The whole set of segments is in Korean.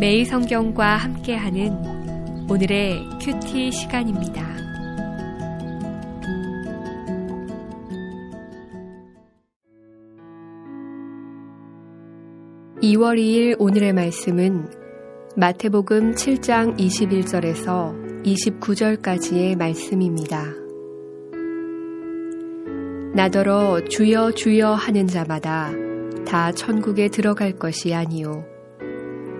매일 성경과 함께하는 오늘의 큐티 시간입니다. (2월 2일) 오늘의 말씀은 마태복음 (7장) (21절에서) (29절까지의) 말씀입니다. 나더러 주여 주여 하는 자마다 다 천국에 들어갈 것이 아니요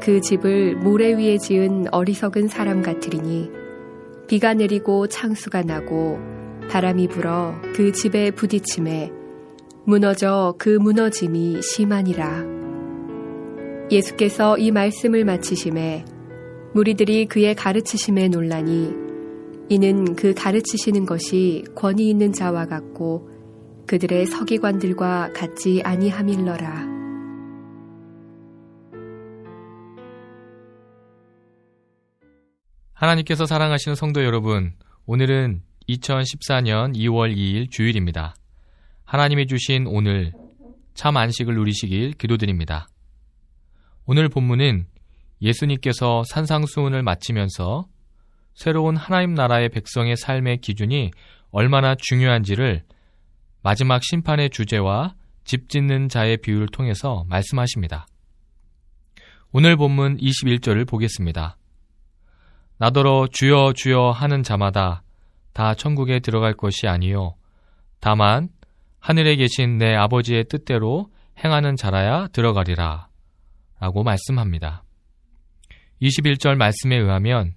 그 집을 모래 위에 지은 어리석은 사람 같으리니 비가 내리고 창수가 나고 바람이 불어 그 집에 부딪힘에 무너져 그 무너짐이 심하니라. 예수께서 이 말씀을 마치심에 무리들이 그의 가르치심에 놀라니 이는 그 가르치시는 것이 권위 있는 자와 같고 그들의 서기관들과 같지 아니함일러라. 하나님께서 사랑하시는 성도 여러분, 오늘은 2014년 2월 2일 주일입니다. 하나님이 주신 오늘 참 안식을 누리시길 기도드립니다. 오늘 본문은 예수님께서 산상수훈을 마치면서 새로운 하나님 나라의 백성의 삶의 기준이 얼마나 중요한지를 마지막 심판의 주제와 집 짓는 자의 비유를 통해서 말씀하십니다. 오늘 본문 21절을 보겠습니다. 나더러 주여 주여 하는 자마다 다 천국에 들어갈 것이 아니요 다만 하늘에 계신 내 아버지의 뜻대로 행하는 자라야 들어가리라 라고 말씀합니다. 21절 말씀에 의하면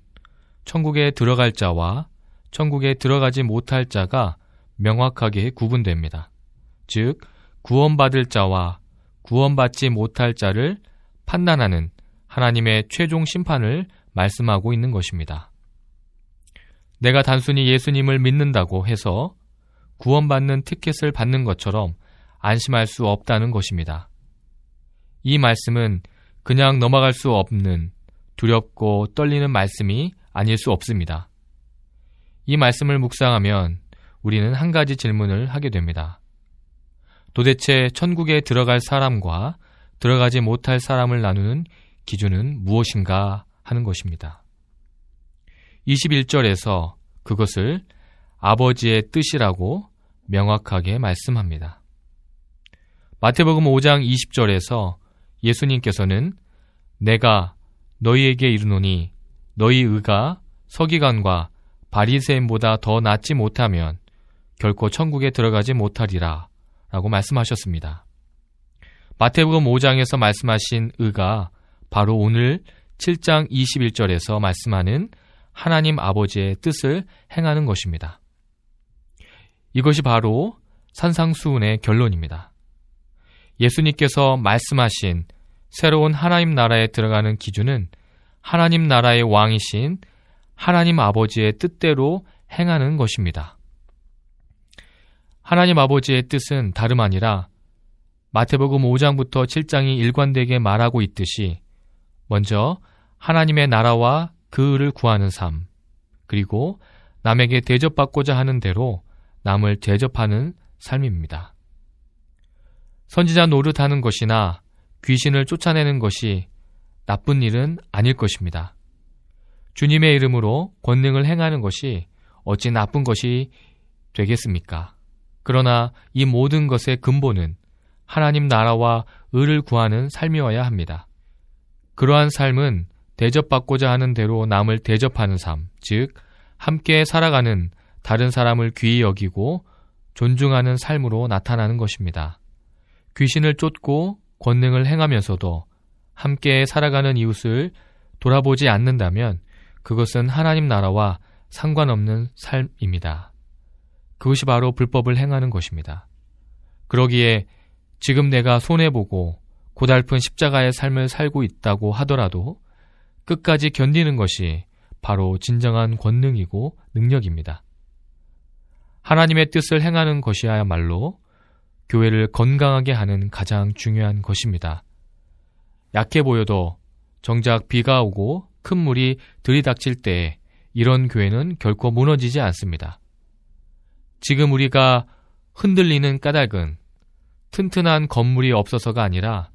천국에 들어갈 자와 천국에 들어가지 못할 자가 명확하게 구분됩니다. 즉, 구원받을 자와 구원받지 못할 자를 판단하는 하나님의 최종 심판을 말씀하고 있는 것입니다. 내가 단순히 예수님을 믿는다고 해서 구원받는 티켓을 받는 것처럼 안심할 수 없다는 것입니다. 이 말씀은 그냥 넘어갈 수 없는 두렵고 떨리는 말씀이 아닐 수 없습니다. 이 말씀을 묵상하면 우리는 한 가지 질문을 하게 됩니다. 도대체 천국에 들어갈 사람과 들어가지 못할 사람을 나누는 기준은 무엇인가 하는 것입니다. 21절에서 그것을 아버지의 뜻이라고 명확하게 말씀합니다. 마태복음 5장 20절에서 예수님께서는 내가 너희에게 이르노니 너희 의가 서기관과 바리새인보다 더 낫지 못하면 결코 천국에 들어가지 못하리라 라고 말씀하셨습니다. 마태복음 5장에서 말씀하신 의가 바로 오늘 7장 21절에서 말씀하는 하나님 아버지의 뜻을 행하는 것입니다. 이것이 바로 산상수훈의 결론입니다. 예수님께서 말씀하신 새로운 하나님 나라에 들어가는 기준은 하나님 나라의 왕이신 하나님 아버지의 뜻대로 행하는 것입니다. 하나님 아버지의 뜻은 다름 아니라 마태복음 5장부터 7장이 일관되게 말하고 있듯이 먼저 하나님의 나라와 그를 구하는 삶, 그리고 남에게 대접받고자 하는 대로 남을 대접하는 삶입니다. 선지자 노릇하는 것이나 귀신을 쫓아내는 것이 나쁜 일은 아닐 것입니다. 주님의 이름으로 권능을 행하는 것이 어찌 나쁜 것이 되겠습니까? 그러나 이 모든 것의 근본은 하나님 나라와 의를 구하는 삶이어야 합니다. 그러한 삶은 대접받고자 하는 대로 남을 대접하는 삶, 즉, 함께 살아가는 다른 사람을 귀히 여기고 존중하는 삶으로 나타나는 것입니다. 귀신을 쫓고 권능을 행하면서도 함께 살아가는 이웃을 돌아보지 않는다면 그것은 하나님 나라와 상관없는 삶입니다. 그것이 바로 불법을 행하는 것입니다. 그러기에 지금 내가 손해보고 고달픈 십자가의 삶을 살고 있다고 하더라도 끝까지 견디는 것이 바로 진정한 권능이고 능력입니다. 하나님의 뜻을 행하는 것이야말로 교회를 건강하게 하는 가장 중요한 것입니다. 약해 보여도 정작 비가 오고 큰 물이 들이닥칠 때 이런 교회는 결코 무너지지 않습니다. 지금 우리가 흔들리는 까닭은 튼튼한 건물이 없어서가 아니라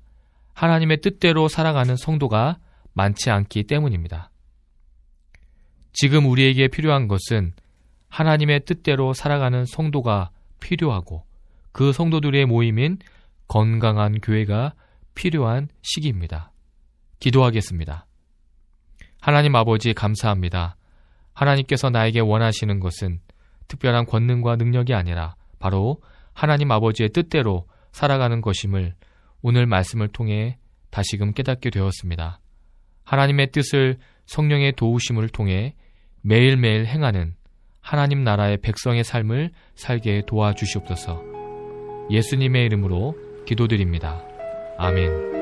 하나님의 뜻대로 살아가는 성도가 많지 않기 때문입니다. 지금 우리에게 필요한 것은 하나님의 뜻대로 살아가는 성도가 필요하고 그 성도들의 모임인 건강한 교회가 필요한 시기입니다. 기도하겠습니다. 하나님 아버지 감사합니다. 하나님께서 나에게 원하시는 것은 특별한 권능과 능력이 아니라 바로 하나님 아버지의 뜻대로 살아가는 것임을 오늘 말씀을 통해 다시금 깨닫게 되었습니다. 하나님의 뜻을 성령의 도우심을 통해 매일매일 행하는 하나님 나라의 백성의 삶을 살게 도와주시옵소서. 예수님의 이름으로 기도드립니다. 아멘.